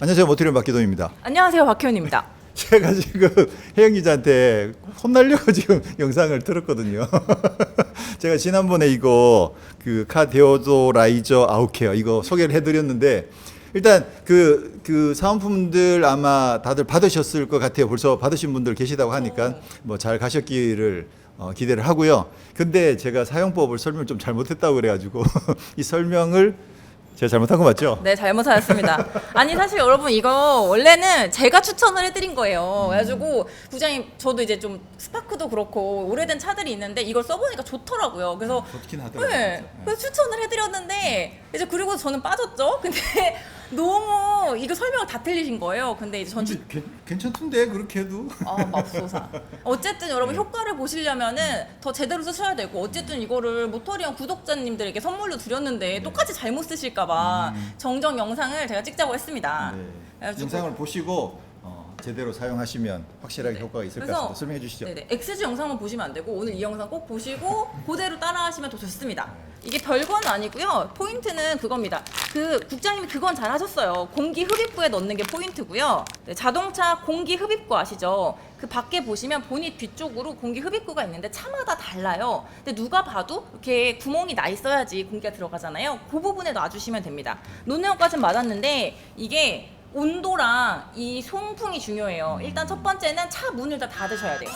안녕하세요 모티리움 박기동입니다. 안녕하세요 박혜원입니다. 제가 지금 혜영 기자한테 혼날려고 지금 영상을 들었거든요. 제가 지난번에 이거 그 카데오도라이저 아웃케어 이거 소개를 해드렸는데 일단 그, 그 사은품들 아마 다들 받으셨을 것 같아요. 벌써 받으신 분들 계시다고 하니까 뭐 잘 가셨기를 어, 기대를 하고요. 근데 제가 사용법을 설명을 좀 잘못했다고 그래가지고 이 설명을 제가 잘못한 거 맞죠? 네 잘못하였습니다. 아니 사실 여러분 이거 원래는 제가 추천을 해드린 거예요. 그래가지고 부장님 저도 이제 좀 스파크도 그렇고 오래된 차들이 있는데 이걸 써보니까 좋더라고요. 그래서 좋긴 하더라고요. 네, 진짜. 그래서 추천을 해드렸는데 이제 그리고 저는 빠졌죠. 근데 너무 이거 설명을 다 틀리신 거예요. 근데 이제 전 추, 근데 괜- 괜찮던데 그렇게 해도 아 맙소사. 어쨌든 여러분 효과를 보시려면은 더 제대로 쓰셔야 되고 어쨌든 이거를 모터리언 구독자님들에게 선물로 드렸는데 똑같이 잘못 쓰실까봐 정정 영상을 제가 찍자고 했습니다. 네. 그래가지고- 영상을 보시고 어, 제대로 사용하시면 확실하게 효과가 있을 것 같습니다. 설명해 주시죠. 네네. 엑스지 영상만 보시면 안 되고 오늘 이 영상 꼭 보시고 그대로 따라하시면 더 좋습니다. 이게 별건 아니고요. 포인트는 그겁니다. 그 국장님이 그건 잘 하셨어요. 공기 흡입구에 넣는 게 포인트고요. 네, 자동차 공기 흡입구 아시죠? 그 밖에 보시면 보닛 뒤쪽으로 공기 흡입구가 있는데 차마다 달라요. 근데 누가 봐도 이렇게 구멍이 나 있어야지 공기가 들어가잖아요. 그 부분에 놔주시면 됩니다. 논내역까지는 맞았는데 이게 온도랑 이 송풍이 중요해요. 일단 첫 번째는 차 문을 다 닫으셔야 돼요.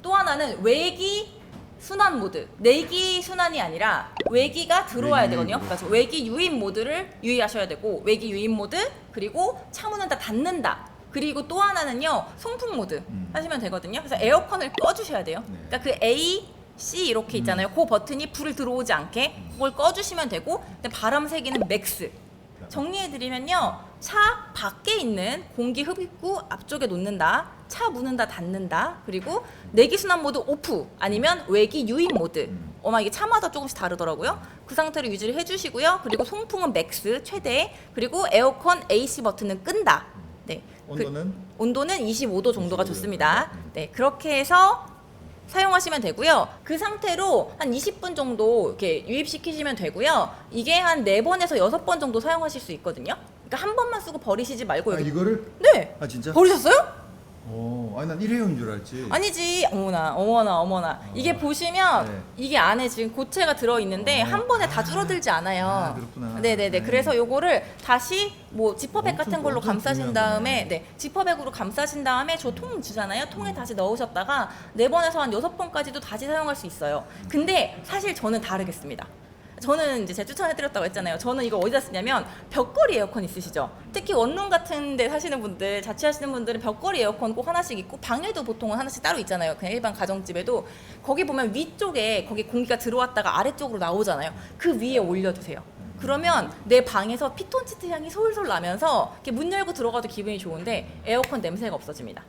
또 하나는 외기 순환 모드. 내기 순환이 아니라 외기가 들어와야 되거든요. 그래서 외기 유입 모드를 유의하셔야 되고 외기 유입 모드 그리고 차문을 다 닫는다. 그리고 또 하나는요 송풍 모드 음. 하시면 되거든요. 그래서 에어컨을 꺼주셔야 돼요. 네. 그러니까 그 A, C 이렇게 있잖아요. 그 버튼이 불을 들어오지 않게 그걸 꺼주시면 되고 근데 바람 세기는 맥스. 정리해드리면요. 차 밖에 있는 공기 흡입구 앞쪽에 놓는다. 차 문은 다 닫는다. 그리고 내기 순환 모드 오프 아니면 외기 유입 모드. 음. 어마 이게 차마다 조금씩 다르더라고요. 그 상태로 유지를 해주시고요. 그리고 송풍은 맥스 최대. 그리고 에어컨 AC 버튼은 끈다. 네. 그- 온도는 온도는 25도 정도가 25도 좋습니다. 음. 네, 그렇게 해서 사용하시면 되고요. 그 상태로 한 20분 정도 이렇게 유입시키시면 되고요. 이게 한 4번에서 6번 정도 사용하실 수 있거든요. 그러니까 한 번만 쓰고 버리시지 말고 아, 여기 이거를 네. 아 진짜? 버리셨어요? 오, 아니 난 일회용인 줄 알지. 아니지. 어머나, 어머나, 어머나. 이게 보시면 네. 이게 안에 지금 고체가 들어 있는데 어. 한 번에 다 줄어들지 않아요. 아, 그렇구나. 네네네. 네. 그래서 요거를 다시 뭐 지퍼백 엄청- 같은 걸로 엄청 감싸신 다음에. 네 지퍼백으로 감싸신 다음에 저 통 주잖아요. 통에 다시 넣으셨다가 네 번에서 한 여섯 번까지도 다시 사용할 수 있어요. 근데 사실 저는 다르겠습니다. 저는 이제 제가 추천해드렸다고 했잖아요. 저는 이거 어디다 쓰냐면 벽걸이 에어컨 있으시죠? 특히 원룸 같은 데 사시는 분들, 자취하시는 분들은 벽걸이 에어컨 꼭 하나씩 있고 방에도 보통은 하나씩 따로 있잖아요. 그냥 일반 가정집에도 거기 보면 위쪽에 거기 공기가 들어왔다가 아래쪽으로 나오잖아요. 그 위에 올려두세요. 그러면 내 방에서 피톤치드 향이 솔솔 나면서 이렇게 문 열고 들어가도 기분이 좋은데 에어컨 냄새가 없어집니다.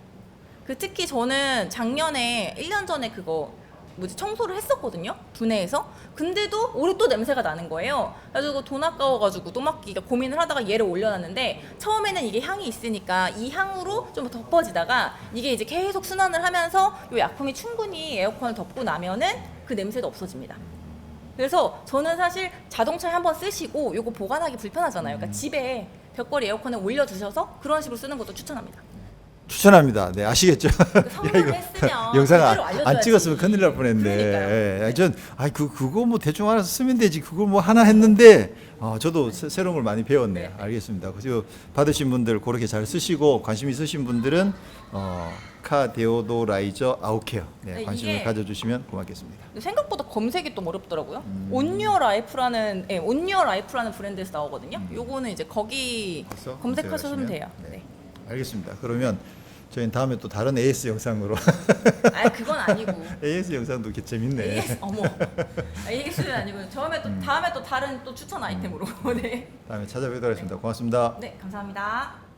그 특히 저는 작년에 1년 전에 그거 뭐지 청소를 했었거든요 분해해서. 근데도 올해 또 냄새가 나는 거예요. 그래가지고 돈 아까워가지고 또 맡기가 고민을 하다가 얘를 올려놨는데 처음에는 이게 향이 있으니까 이 향으로 좀 덮어지다가 이게 이제 계속 순환을 하면서 이 약품이 충분히 에어컨을 덮고 나면은 그 냄새도 없어집니다. 그래서 저는 사실 자동차에 한번 쓰시고 요거 보관하기 불편하잖아요. 그러니까 집에 벽걸이 에어컨을 올려두셔서 그런 식으로 쓰는 것도 추천합니다 추천합니다. 네 아시겠죠? 선물을 했으면 영상 제대로 안. 안 찍었으면 큰일 날 뻔했네. 예, 예. 전 아이 그 그거 뭐 대충 알아서 쓰면 되지. 그걸 뭐 하나 했는데 어, 저도 새- 새로운 걸 많이 배웠네요. 네. 알겠습니다. 그래서 받으신 분들 그렇게 잘 쓰시고 관심 있으신 분들은 어, 카 데오도라이저 아웃케어 네, 네, 관심을 이게- 가져주시면 고맙겠습니다. 생각보다 검색이 좀 어렵더라고요. 음. 온유어 라이프라는 예, 온유어 라이프라는 브랜드에서 나오거든요. 요거는 이제 거기 검색하시면? 돼요. 네. 네. 알겠습니다. 그러면 저희는 다음에 또 다른 AS 영상으로 아 그건 아니고. AS 영상도 이렇게 재밌네. AS 어머. AS는 아니고 처음에 또 음. 다음에 또 다른 또 추천 아이템으로. 네. 다음에 찾아뵙도록 하겠습니다. 고맙습니다. 네 감사합니다.